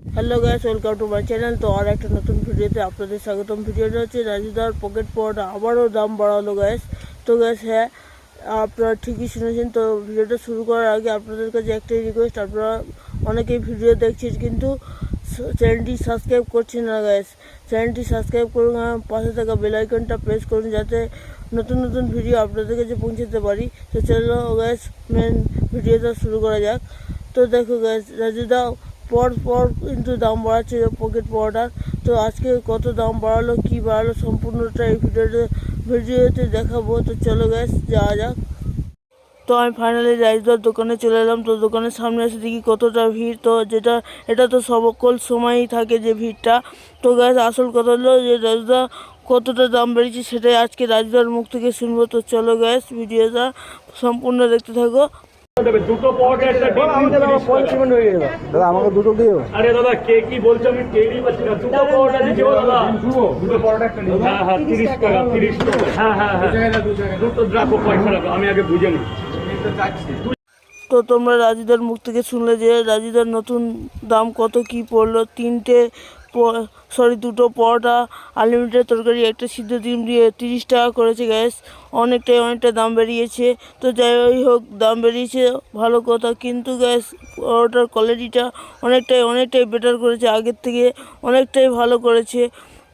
Hello guys welcome to my channel তো আর একটা নতুন ভিডিওতে আপনাদের স্বাগতম। ভিডিওটা হচ্ছে রাজুদার পকেট পরোটা আবারও দাম বাড়ালো গ্যাস তো গ্যাস হ্যাঁ আপনারা ঠিকই শুনেছেন। তো ভিডিওটা শুরু করার আগে আপনাদের কাছে একটাই রিকোয়েস্ট আপনারা অনেকেই ভিডিও দেখছেন কিন্তু চ্যানেলটি সাবস্ক্রাইব করছেন না গ্যাস চ্যানেলটি সাবস্ক্রাইব করুন আর পাশে থাকা বেল আইকনটা প্রেস করুন যাতে নতুন নতুন ভিডিও আপনাদের কাছে পৌঁছাতে পারি। তো চলো গ্যাস মেন ভিডিওটা শুরু করা যাক। তো দেখো গ্যাস রাজুদা পর পর কিন্তু দাম বাড়াচ্ছে পকেট পাউডার তো আজকে কত দাম বাড়ালো, কি বাড়ালো সম্পূর্ণটা এই ভিডিওতে ভিডিওতে দেখাবো। তো চলো গ্যাস যাওয়া যাক। তো আমি ফাইনালি রাইসদার দোকানে চলে এলাম। তো দোকানের সামনে এসে দেখি কতটা ভিড়। তো যেটা এটা তো সকল সময়ই থাকে যে ভিড়টা। তো গ্যাস আসল কথা হলো যে রাজদা কতটা দাম বেড়েছে সেটাই আজকে রাজদার মুখ থেকে শুনব। তো চলো গ্যাস ভিডিওটা সম্পূর্ণ দেখতে থাকো। দুটো পরোটা একটা ডিম তিরিশ টাকা। দাদা আমাকে দুটো দিও। আরে দাদা কে কি বলছো আমি টেরই পাচ্ছি না। দুটো পরোটা দিচ্ছি দাদা। দুটো পরোটা একটা হ্যাঁ হ্যাঁ তিরিশ টাকা তিরিশ টাকা। হ্যাঁ হ্যাঁ হ্যাঁ। দুটো রাখো পয়সা রাখো আমি আগে বুঝে নিই। তো তোমরা রাজুদার মুখ থেকে শুনলে যে রাজুদার নতুন দাম কত কি পড়ল? তিনটে সরি দুটো পরোটা আনলিমিটেড তরকারি, একটা সিদ্ধ ডিম দিয়ে তিরিশ টাকা করেছে গ্যাস অনেকটাই অনেকটা দাম বেরিয়েছে। তো যাই হোক, দাম বেরিয়েছে, ভালো কথা। কিন্তু গ্যাস পরোটার কোয়ালিটিটা অনেকটাই অনেকটাই বেটার করেছে, আগের থেকে অনেকটাই ভালো করেছে।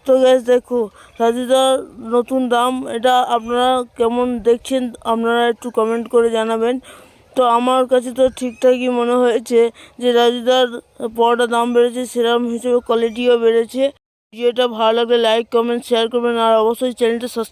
তো গ্যাস দেখো রাজুদার নতুন দাম, এটা আপনারা কেমন দেখছেন, আপনারা একটু কমেন্ট করে জানাবেন। তো আমার কাছে তো ঠিকঠাকই মনে হয়েছে যে রাজুদার পরোটার দাম বেড়েছে, সেরকম হিসেবে কোয়ালিটিও বেড়েছে। ভিডিওটা ভালো লাগলে লাইক কমেন্ট শেয়ার করবেন, আর অবশ্যই চ্যানেলটা সাবস্ক্রাইব